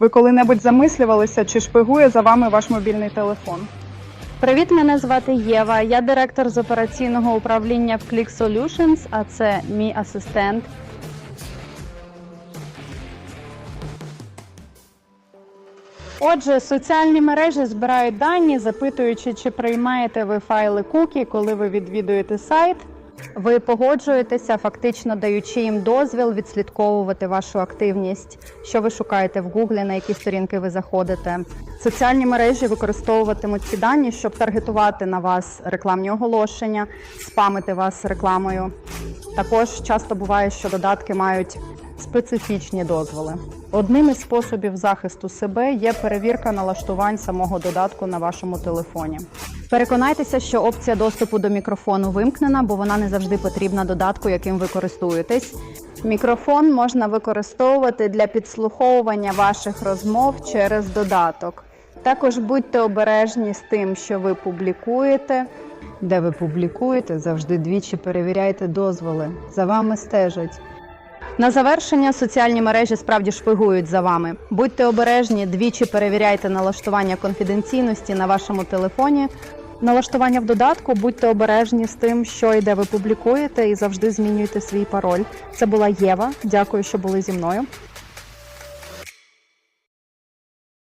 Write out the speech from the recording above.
Ви коли-небудь замислювалися, чи шпигує за вами ваш мобільний телефон? Привіт, мене звати Єва. Я директор з операційного управління в Click Solutions, а це мій асистент. Отже, соціальні мережі збирають дані, запитуючи, чи приймаєте ви файли кукі, коли ви відвідуєте сайт. Ви погоджуєтеся, фактично даючи їм дозвіл відслідковувати вашу активність, що ви шукаєте в Гуглі, на які сторінки ви заходите. Соціальні мережі використовуватимуть ці дані, щоб таргетувати на вас рекламні оголошення, спамити вас рекламою. Також часто буває, що додатки мають специфічні дозволи. Одним із способів захисту себе є перевірка налаштувань самого додатку на вашому телефоні. Переконайтеся, що опція доступу до мікрофону вимкнена, бо вона не завжди потрібна додатку, яким ви користуєтесь. Мікрофон можна використовувати для підслуховування ваших розмов через додаток. Також будьте обережні з тим, що ви публікуєте. Де ви публікуєте, завжди двічі перевіряйте дозволи. За вами стежать. На завершення соціальні мережі справді шпигують за вами. Будьте обережні, двічі перевіряйте налаштування конфіденційності на вашому телефоні. Налаштування в додатку, будьте обережні з тим, що і де ви публікуєте, і завжди змінюйте свій пароль. Це була Єва. Дякую, що були зі мною.